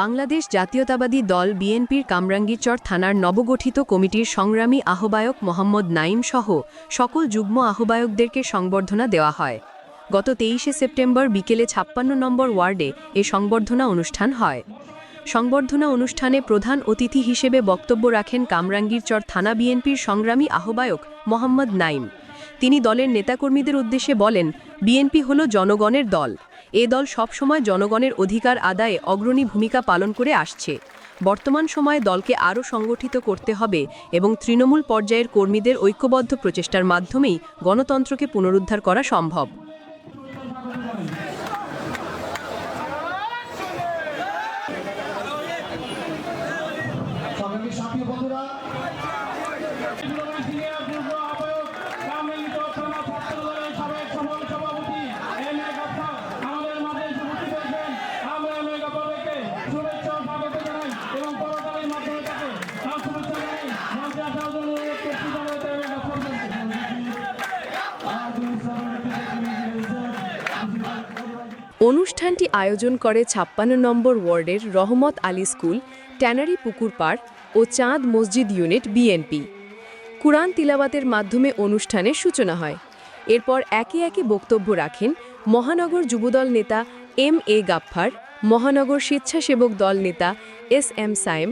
বাংলাদেশ জাতীয়তাবাদী দল বিএনপির কামরাঙ্গীরচর থানার নবগঠিত কমিটির সংগ্রামী আহ্বায়ক মোহাম্মদ নাইম সহ সকল যুগ্ম আহ্বায়কদেরকে সংবর্ধনা দেওয়া হয়। গত তেইশে সেপ্টেম্বর বিকেলে ছাপ্পান্ন নম্বর ওয়ার্ডে এ সংবর্ধনা অনুষ্ঠান হয়। সংবর্ধনা অনুষ্ঠানে প্রধান অতিথি হিসেবে বক্তব্য রাখেন কামরাঙ্গীরচর থানা বিএনপির সংগ্রামী আহ্বায়ক মোহাম্মদ নাইম তিনি দলের নেতাকর্মীদের উদ্দেশ্যে বলেন, বিএনপি হল জনগণের দল। এ দল সবসময় জনগণের অধিকার আদায়ে অগ্রণী ভূমিকা পালন করে আসছে। বর্তমান সময়ে দলকে আরও সংগঠিত করতে হবে এবং তৃণমূল পর্যায়ের কর্মীদের ঐক্যবদ্ধ প্রচেষ্টার মাধ্যমেই গণতন্ত্রকে পুনরুদ্ধার করা সম্ভব সংগ্রামী সাথী বন্ধুরা সিনিয়র যুগ্ম আহ্বায়ক কামরাঙ্গীর থানা ছাত্র দলের সাবেক সফল সভাপতি এম এ গাফফার আমাদের মাঝে এসে উপস্থিত হয়েছেন আমরা এম এ গাফফারকে শুভেচ্ছা ও স্বাগত জানাই এবং করতালির মাধ্যমে তাকে তার শুভেচ্ছা জানাই মঞ্চে আসার জন্য অনুরোধ করছি জনতা এম এ গাফফারকে অনুষ্ঠানটি আয়োজন করে ছাপ্পান্ন নম্বর ওয়ার্ডের রহমত আলী স্কুল, ট্যানারি পুকুর পাড় ও চাঁদ মসজিদ ইউনিট বিএনপি। কুরআন তিলাবাতের মাধ্যমে অনুষ্ঠানের সূচনা হয়। এরপর একে একে বক্তব্য রাখেন মহানগর যুবদল নেতা এম এ গাফফার মহানগর স্বেচ্ছাসেবক দল নেতা এস এম সায়েম,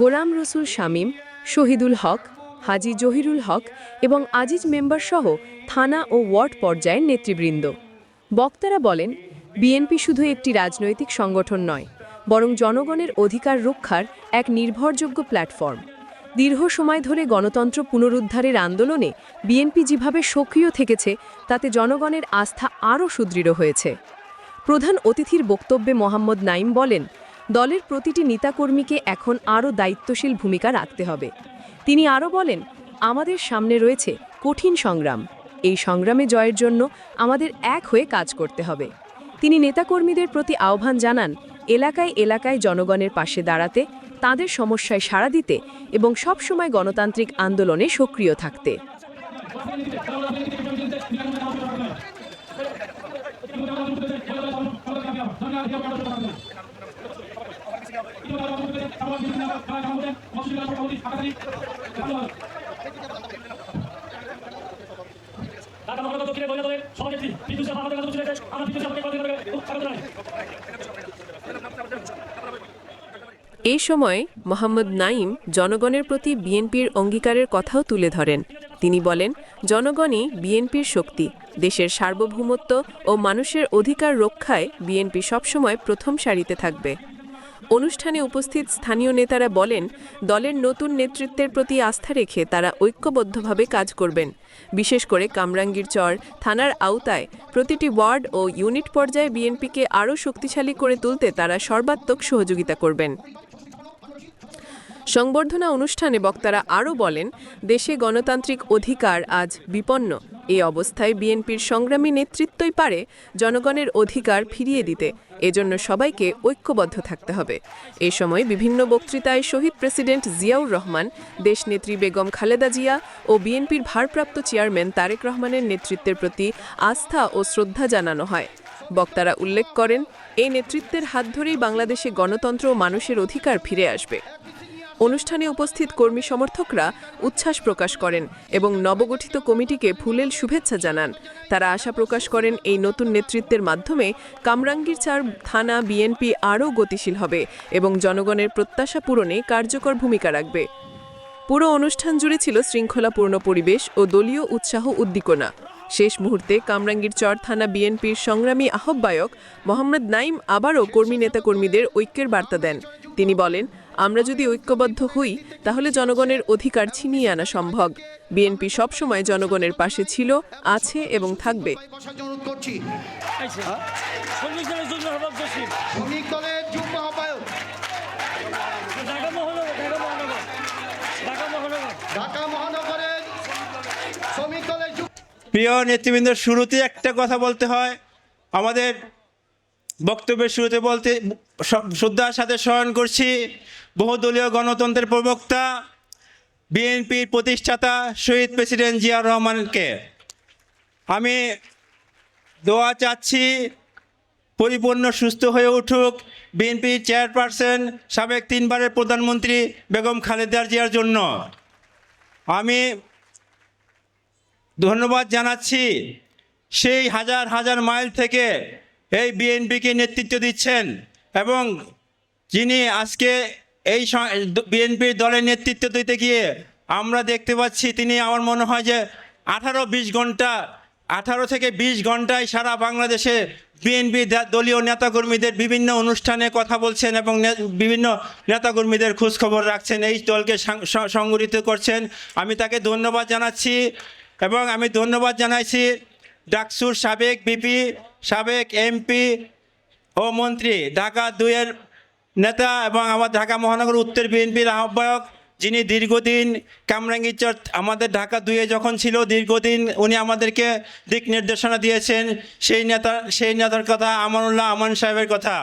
গোলাম রসুল শামীম, শহীদুল হক, হাজি জহিরুল হক এবং আজিজ মেম্বার সহ থানা ও ওয়ার্ড পর্যায়ের নেতৃবৃন্দ। বক্তারা বলেন বিএনপি শুধু একটি রাজনৈতিক সংগঠন নয়, বরং জনগণের অধিকার রক্ষার এক নির্ভরযোগ্য প্ল্যাটফর্ম। দীর্ঘ সময় ধরে গণতন্ত্র পুনরুদ্ধারের আন্দোলনে বিএনপি যেভাবে সক্রিয় থেকেছে, তাতে জনগণের আস্থা আরও সুদৃঢ় হয়েছে। প্রধান অতিথির বক্তব্যে মোহাম্মদ নাইম বলেন, দলের প্রতিটি নেতাকর্মীকে এখন আরও দায়িত্বশীল ভূমিকা রাখতে হবে। তিনি আরও বলেন, আমাদের সামনে রয়েছে কঠিন সংগ্রাম। এই সংগ্রামে জয়ের জন্য আমাদের এক হয়ে কাজ করতে হবে। তিনি নেতাকর্মীদের প্রতি আহ্বান জানান, এলাকায় এলাকায় জনগণের পাশে দাঁড়াতে, তাদের সমস্যায় সাড়া দিতে এবং সবসময় গণতান্ত্রিক আন্দোলনে সক্রিয় থাকতে। জানাই এই সময় মোহাম্মদ নাইম জনগণের প্রতি বিএনপির অঙ্গীকারের কথাও তুলে ধরেন। তিনি বলেন, জনগণই বিএনপির শক্তি। দেশের সার্বভৌমত্ব ও মানুষের অধিকার রক্ষায় বিএনপি সবসময় প্রথম সারিতে থাকবে। অনুষ্ঠানে উপস্থিত স্থানীয় নেতারা বলেন, দলের নতুন নেতৃত্বের প্রতি আস্থা রেখে তারা ঐক্যবদ্ধভাবে কাজ করবেন। বিশেষ করে কামরাঙ্গীর চর থানার আওতায় প্রতিটি ওয়ার্ড ও ইউনিট পর্যায়ে বিএনপিকে আরও শক্তিশালী করে তুলতে তারা সর্বাত্মক সহযোগিতা করবেন। সংবর্ধনা অনুষ্ঠানে বক্তারা আরও বলেন, দেশে গণতান্ত্রিক অধিকার আজ বিপন্ন। এই অবস্থায় বিএনপির সংগ্রামী নেতৃত্বই পারে জনগণের অধিকার ফিরিয়ে দিতে। এজন্য সবাইকে ঐক্যবদ্ধ থাকতে হবে। এ সময় বিভিন্ন বক্তৃতায় শহীদ প্রেসিডেন্ট জিয়াউর রহমান, দেশনেত্রী বেগম খালেদা জিয়া ও বিএনপির ভারপ্রাপ্ত চেয়ারম্যান তারেক রহমানের নেতৃত্বের প্রতি আস্থা ও শ্রদ্ধা জানানো হয়। বক্তারা উল্লেখ করেন, এই নেতৃত্বের হাত ধরেই বাংলাদেশে গণতন্ত্র ও মানুষের অধিকার ফিরে আসবে। অনুষ্ঠানে উপস্থিত কর্মী সমর্থকরা উচ্ছ্বাস প্রকাশ করেন এবং নবগঠিত কমিটিকে ফুলেল শুভেচ্ছা জানান। তারা আশা প্রকাশ করেন এই নতুন নেতৃত্বের মাধ্যমে কামরাঙ্গীর চার থানা বিএনপি আরও গতিশীল হবে এবং জনগণের প্রত্যাশা পূরণে কার্যকর ভূমিকা রাখবে। পুরো অনুষ্ঠান জুড়ে ছিল শৃঙ্খলাপূর্ণ পরিবেশ ও দলীয় উৎসাহ উদ্দীপনা। শেষ মুহূর্তে কামরাঙ্গীর চর থানা বিএনপির সংগ্রামী আহ্বায়ক মোহাম্মদ নাইম আবারও কর্মী নেতাকর্মীদের ঐক্যের বার্তা দেন। তিনি বলেন আমরা যদি ঐক্যবদ্ধ হই, তাহলে জনগণের অধিকার ছিনিয়ে আনা সম্ভব। বিএনপি সবসময় জনগণের পাশে ছিল, আছে এবং থাকবে। প্রিয় নেতৃবৃন্দ, শুরুতে একটা কথা বলতে হয়। আমাদের বক্তব্যের শুরুতে বলতে শ্রদ্ধার সাথে স্মরণ করছি বহুদলীয় গণতন্ত্রের প্রবক্তা, বিএনপির প্রতিষ্ঠাতা শহীদ প্রেসিডেন্ট জিয়াউর রহমানকে। আমি দোয়া চাচ্ছি, পরিপূর্ণ, সুস্থ হয়ে উঠুক। বিএনপি চেয়ারপারসন সাবেক তিনবারের প্রধানমন্ত্রী বেগম খালেদা জিয়ার জন্য। আমি ধন্যবাদ জানাচ্ছি। সেই হাজার হাজার মাইল থেকে এই বিএনপিকে নেতৃত্ব দিচ্ছেন এবং যিনি আজকে এই বিএনপির দলের নেতৃত্ব দিতে গিয়ে আমরা দেখতে পাচ্ছি তিনি আমার মনে হয় যে আঠারো বিশ ঘণ্টা, আঠারো থেকে বিশ ঘন্টায় সারা বাংলাদেশে বিএনপি দলীয় নেতাকর্মীদের বিভিন্ন অনুষ্ঠানে কথা বলছেন এবং বিভিন্ন নেতাকর্মীদের খোঁজখবর রাখছেন। এই দলকে সংগঠিত করছেন। আমি তাকে ধন্যবাদ জানাচ্ছি এবং আমি ধন্যবাদ জানাইছি ডাকসুর সাবেক বিপি, সাবেক এমপি ও মন্ত্রী। ঢাকা দুইয়ের নেতা এবং আমার ঢাকা মহানগর উত্তর বিএনপির আহ্বায়ক যিনি দীর্ঘদিন কামরাঙ্গীচর আমাদের ঢাকা দুয়ে যখন ছিল দীর্ঘদিন উনি আমাদেরকে দিক নির্দেশনা দিয়েছেন, সেই নেতা, সেই নেতার কথা আমানুল্লাহ আমান সাহেবের কথা।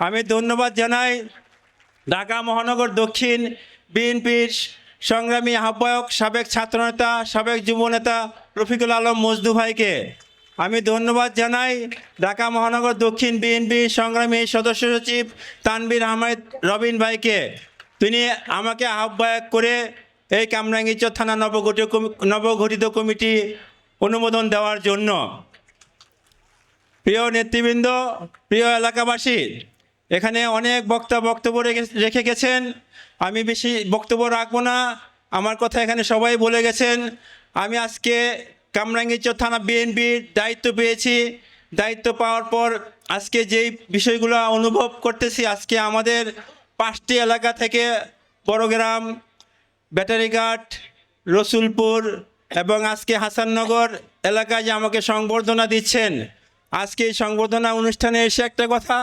আমি ধন্যবাদ জানাই ঢাকা মহানগর দক্ষিণ বিএনপির সংগ্রামী আহ্বায়ক, সাবেক ছাত্রনেতা, সাবেক যুবনেতা রফিকুল আলম মজদু ভাইকে। আমি ধন্যবাদ জানাই ঢাকা মহানগর দক্ষিণ বিএনপি সংগ্রামী সদস্য সচিব তানবির আহমেদ রবিন ভাইকে। তিনি আমাকে আহ্বায়ক করে এই কামরাঙ্গীচর থানা নবগঠিত নবগঠিত কমিটি অনুমোদন দেওয়ার জন্য। প্রিয় নেতৃবৃন্দ, প্রিয় এলাকাবাসী, এখানে অনেক বক্তা বক্তব্য রেখে গেছেন। আমি বেশি বক্তব্য রাখব না। আমার কথা এখানে সবাই বলে গেছেন। আমি আজকে কামরাঙ্গীরচর থানা বিএনপির দায়িত্ব পেয়েছি। দায়িত্ব পাওয়ার পর আজকে যেই বিষয়গুলো অনুভব করতেছি, আজকে আমাদের পাঁচটি এলাকা থেকে বড়গ্রাম, ব্যাটারিঘাট, রসুলপুর এবং আজকে হাসাননগর এলাকায় যে আমাকে সংবর্ধনা দিচ্ছেন। আজকে এই সংবর্ধনা অনুষ্ঠানে এসে একটা কথা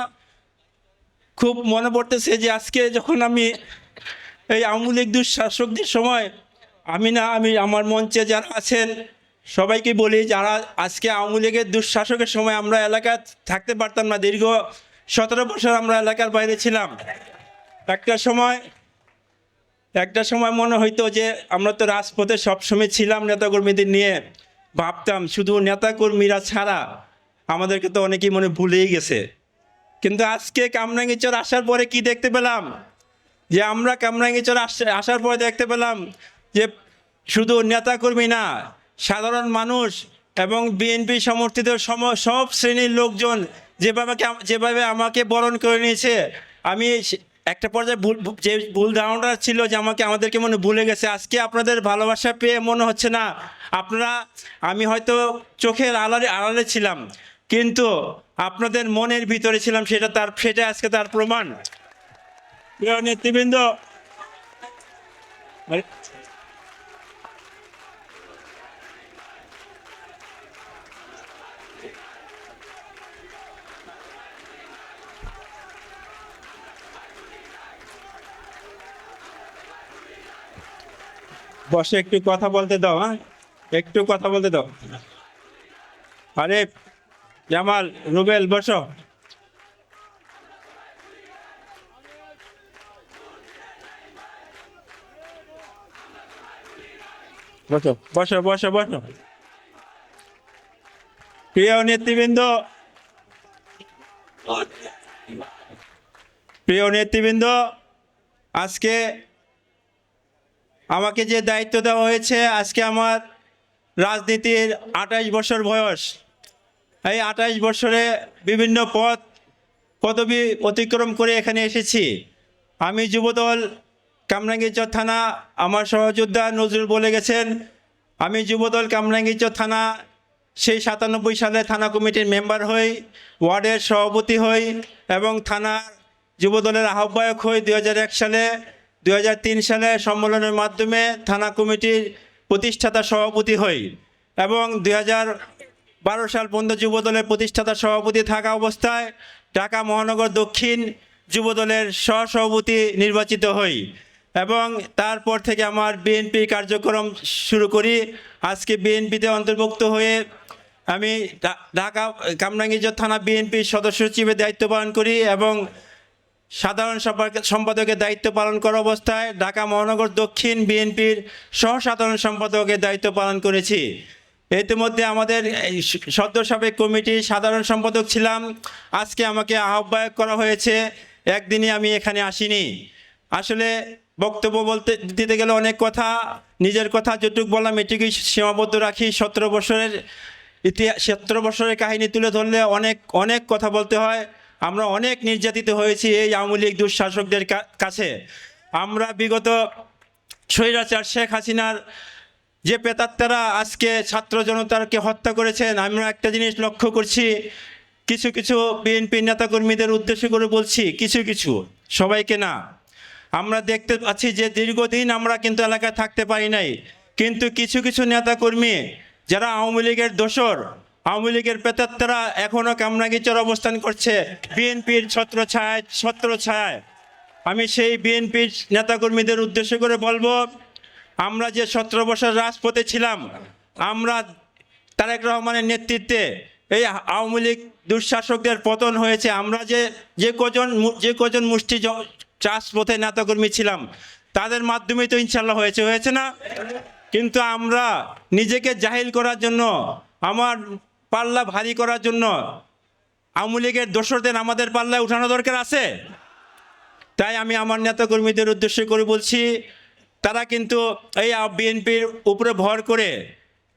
খুব মনে পড়তেছে যে আজকে যখন আমি এই আওয়ামী লীগ দুঃশাসকদের সময়, আমি না, আমি আমার মঞ্চে যারা আছেন সবাইকে বলি যারা আজকে আওয়ামী লীগের দুঃশাসকের সময় আমরা এলাকায় থাকতে পারতাম না, দীর্ঘ সতেরো বছর আমরা এলাকার বাইরে ছিলাম। একটা সময় একটা সময় মনে হইতো যে আমরা তো রাজপথে সবসময় ছিলাম নেতাকর্মীদের নিয়ে। ভাবতাম শুধু নেতাকর্মীরা ছাড়া আমাদেরকে তো অনেকেই মনে ভুলেই গেছে। কিন্তু আজকে কামরাঙ্গিচর আসার পরে কি দেখতে পেলাম? যে আমরা কামরাঙ্গিচর আস- আসার পরে দেখতে পেলাম যে শুধু নেতাকর্মী না সাধারণ মানুষ এবং বিএনপি সমর্থিত সম, সব শ্রেণির লোকজন যেভাবে যেভাবে আমাকে বরণ করে নিয়েছে, আমি একটা পর্যায়ে ভুল যে ভুল ধারণাটা ছিল যে আমাকে, আমাদেরকে মনে ভুলে গেছে, আজকে আপনাদের ভালোবাসা পেয়ে মনে হচ্ছে না। আপনারা, আমি হয়তো চোখের আড়ালে আড়ালে ছিলাম, কিন্তু আপনাদের মনের ভিতরে ছিলাম, সেটা তার, সেটা আজকে তার প্রমাণ। প্রিয় নেতৃবৃন্দ বসে একটু কথা বলতে দাও হ্যাঁ? একটু কথা বলতে দাও। আরে, জামাল, রুবেল, বসো। বসো বসো বসো বসো। প্রিয় নেতৃবৃন্দ প্রিয় নেতৃবৃন্দ, আজকে আমাকে যে দায়িত্ব দেওয়া হয়েছে, আজকে আমার রাজনীতির আঠাশ বছর বয়স। এই আঠাশ বছরে বিভিন্ন পদ, পদবি অতিক্রম করে এখানে এসেছি। আমি যুবদল কামরাঙ্গীরচর থানা, আমার সহযোদ্ধা নজরুল বলে গেছেন, আমি যুবদল কামরাঙ্গীরচর থানা, সেই সাতানব্বই সালে থানা কমিটির মেম্বার হই, ওয়ার্ডের সভাপতি হই এবং থানার যুবদলের আহ্বায়ক হই দু হাজার এক সালে। দুই হাজার তিন সালে সম্মেলনের মাধ্যমে থানা কমিটির প্রতিষ্ঠাতা সভাপতি হই এবং দুই বারো সাল পর্যন্ত যুবদলের প্রতিষ্ঠাতা সভাপতি থাকা অবস্থায় ঢাকা মহানগর দক্ষিণ যুবদলের সহসভাপতি নির্বাচিত হই এবং তারপর থেকে আমার বিএনপি কার্যক্রম শুরু করি। আজকে বিএনপিতে অন্তর্ভুক্ত হয়ে আমি ঢাকা কামরাঙ্গীরচর থানা বিএনপির সদস্য হিসেবে দায়িত্ব পালন করি এবং সাধারণ সম্পাদক- সম্পাদকের দায়িত্ব পালন করা অবস্থায় ঢাকা মহানগর দক্ষিণ বিএনপির সহ সাধারণ সম্পাদকের দায়িত্ব পালন করেছি। ইতিমধ্যে আমাদের সদ্য সাবেক কমিটির সাধারণ সম্পাদক ছিলাম। আজকে আমাকে আহ্বায়ক করা হয়েছে। একদিনই আমি এখানে আসিনি। আসলে বক্তব্য বলতে দিতে গেলে অনেক কথা, নিজের কথা যেটুকু বললাম এটুকুই সীমাবদ্ধ রাখি। সতেরো বছরের ইতিহাস সতেরো বছরের কাহিনী তুলে ধরলে অনেক অনেক কথা বলতে হয়। আমরা অনেক নির্যাতিত হয়েছি এই আওয়ামী লীগ দুঃশাসকদের কাছে। আমরা বিগত স্বৈরাচার শেখ হাসিনার যে পেতাত্তারা আজকে ছাত্র জনতাকে হত্যা করেছেন, আমরা একটা জিনিস লক্ষ্য করছি, কিছু কিছু বিএনপি নেতাকর্মীদের উদ্দেশ্য করে বলছি, কিছু কিছু, সবাইকে না। আমরা দেখতে পাচ্ছি যে দীর্ঘদিন আমরা কিন্তু এলাকায় থাকতে পারি নাই, কিন্তু কিছু কিছু নেতাকর্মী যারা আওয়ামী লীগের দোসর আওয়ামী লীগের পেতাত্তারা এখনও কামরাঙ্গিচর অবস্থান করছে। বিএনপির ছত্র ছায় ছত্র ছায়। আমি সেই বিএনপির নেতাকর্মীদের উদ্দেশ্য করে বলব, আমরা যে সতেরো বছর রাজপথে ছিলাম, আমরা তারেক রহমানের নেতৃত্বে এই আওয়ামী লীগ দুঃশাসকদের পতন হয়েছে। আমরা যে যে কজন যে কজন মুষ্টি রাজপথে নেতাকর্মী ছিলাম, তাদের মাধ্যমে তো ইনশাল্লাহ হয়েছে হয়েছে না? কিন্তু আমরা নিজেকে জাহিল করার জন্য আমার পাল্লা ভারী করার জন্য আওয়ামী লীগের দোসরদের আমাদের পাল্লায় উঠানো দরকার আছে? তাই আমি আমার নেতাকর্মীদের উদ্দেশ্য করে বলছি, তারা কিন্তু এই বিএনপির উপরে ভর করে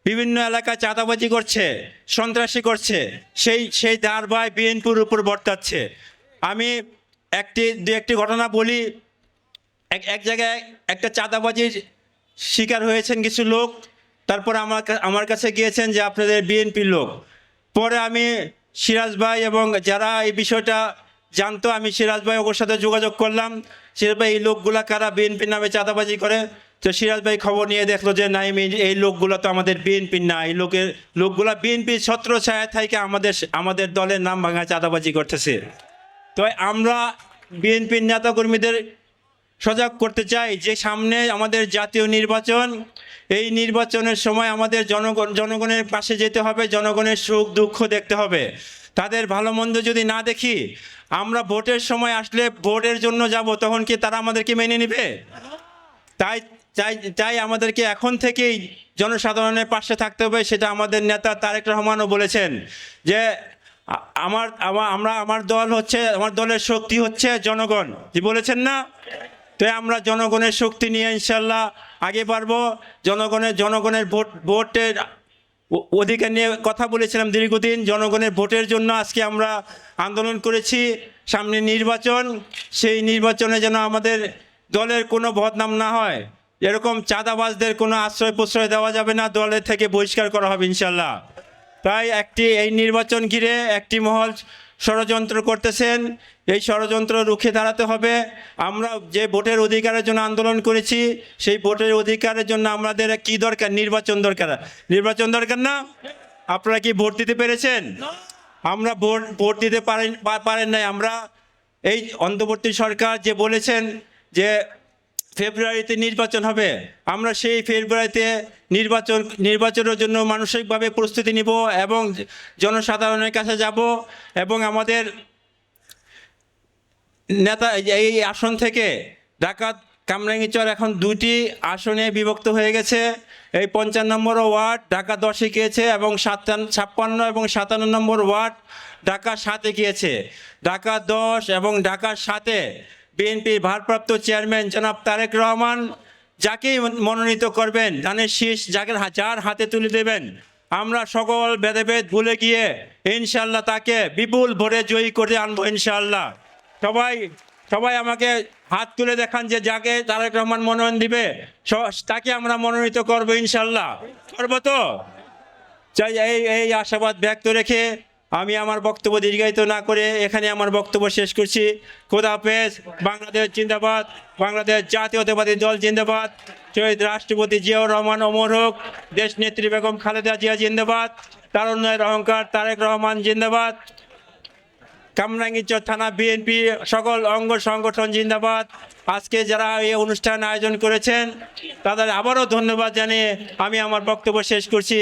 বিভিন্ন এলাকায় চাঁদাবাজি করছে, সন্ত্রাসী করছে, সেই সেই দারবাই বিএনপির উপর বর্তাচ্ছে। আমি একটি, দু একটি ঘটনা বলি। এক এক জায়গায় একটা চাঁদাবাজির শিকার হয়েছেন কিছু লোক। তারপর আমার আমার কাছে গিয়েছেন যে আপনাদের বিএনপির লোক। পরে আমি সিরাজ ভাই এবং যারা এই বিষয়টা জানতো, আমি সিরাজ ভাই ওর সাথে যোগাযোগ করলাম। সিরাজ ভাই, এই লোকগুলা কারা বিএনপির নামে চাঁদাবাজি করে? তো সিরাজ ভাই খবর নিয়ে দেখল যে, না, এই এই লোকগুলো তো আমাদের বিএনপির না। এই লোকের লোকগুলা বিএনপির ছত্র ছায়া থেকে আমাদের আমাদের দলের নাম ভাঙা চাঁদাবাজি করতেছে। তো আমরা বিএনপির নেতাকর্মীদের সজাগ করতে চাই যে সামনে আমাদের জাতীয় নির্বাচন, এই নির্বাচনের সময় আমাদের জনগণ, জনগণের পাশে যেতে হবে, জনগণের সুখ দুঃখ দেখতে হবে। তাদের ভালো মন্দ যদি না দেখি, আমরা ভোটের সময় আসলে ভোটের জন্য যাব, তখন কি তারা আমাদেরকে মেনে নেবে? তাই তাই তাই আমাদেরকে এখন থেকেই জনসাধারণের পাশে থাকতে হবে, সেটা আমাদের নেতা তারেক রহমানও বলেছেন যে আমার, আমা- আমরা, আমার দল হচ্ছে, আমার দলের শক্তি হচ্ছে জনগণ। কি বলেছেন না? তো আমরা জনগণের শক্তি নিয়ে ইনশাল্লাহ আগে পারব। জনগণের জনগণের ভোট, ভোটের অধিকার নিয়ে কথা বলেছিলাম দীর্ঘদিন। জনগণের ভোটের জন্য আজকে আমরা আন্দোলন করেছি। সামনে নির্বাচন, সেই নির্বাচনে যেন আমাদের দলের কোনো বদনাম না হয়। এরকম চাঁদাবাজদের কোনো আশ্রয় প্রশ্রয় দেওয়া যাবে না দলের থেকে বহিষ্কার করা হবে ইনশাল্লাহ। তাই একটি এই নির্বাচন ঘিরে একটি মহল ষড়যন্ত্র করতেছেন, এই ষড়যন্ত্র রুখে দাঁড়াতে হবে। আমরা যে ভোটের অধিকারের জন্য আন্দোলন করেছি, সেই ভোটের অধিকারের জন্য আমাদের কি দরকার? নির্বাচন দরকার। নির্বাচন দরকার না? আপনারা কি ভোট দিতে পেরেছেন? আমরা ভোট ভোট দিতে পারেন পারেন নাই আমরা। এই অন্তর্বর্তী সরকার যে বলেছেন যে ফেব্রুয়ারিতে নির্বাচন হবে। আমরা সেই ফেব্রুয়ারিতে নির্বাচন, নির্বাচনের জন্য মানসিকভাবে প্রস্তুতি নিব এবং জনসাধারণের কাছে যাব এবং আমাদের নেতা এই আসন থেকে ঢাকা কামরাঙ্গীচর এখন দুটি আসনে বিভক্ত হয়ে গেছে। এই পঞ্চান্ন নম্বর ওয়ার্ড ঢাকা দশে গিয়েছে এবং সাতান্ন ছাপ্পান্ন এবং সাতান্ন নম্বর ওয়ার্ড ঢাকা সাতে গিয়েছে ঢাকা দশ এবং ঢাকা সাতে বিএনপির ভারপ্রাপ্ত চেয়ারম্যান জনাব তারেক রহমান যাকেই মনোনীত করবেন ধানের শীষ যাকে যার হাতে তুলে দেবেন, আমরা সকল ভেদাভেদ ভুলে গিয়ে ইনশাল্লাহ তাকে বিপুল ভরে জয়ী করে আনব ইনশাল্লাহ সবাই সবাই আমাকে হাত তুলে দেখান যে যাকে তারেক রহমান মনোনয়ন দিবে তাকে আমরা মনোনীত করব ইনশাল্লাহ করব তো? এই এই আশাবাদ ব্যক্ত রেখে আমি আমার বক্তব্য দীর্ঘায়িত না করে এখানে আমার বক্তব্য শেষ করছি। খোদা হাফেজ, বাংলাদেশ জিন্দাবাদ, বাংলাদেশ জাতীয়তাবাদী দল জিন্দাবাদ। শহীদ রাষ্ট্রপতি জিয়াউর রহমান অমর হোক দেশ নেত্রী বেগম খালেদা জিয়া জিন্দাবাদ, তারুণ্যের অহংকার তারেক রহমান জিন্দাবাদ কামরাঙ্গীরচর থানা বিএনপি সকল অঙ্গ সংগঠন জিন্দাবাদ। আজকে যারা এই অনুষ্ঠান আয়োজন করেছেন, তাদের আবারও ধন্যবাদ জানিয়ে আমি আমার বক্তব্য শেষ করছি।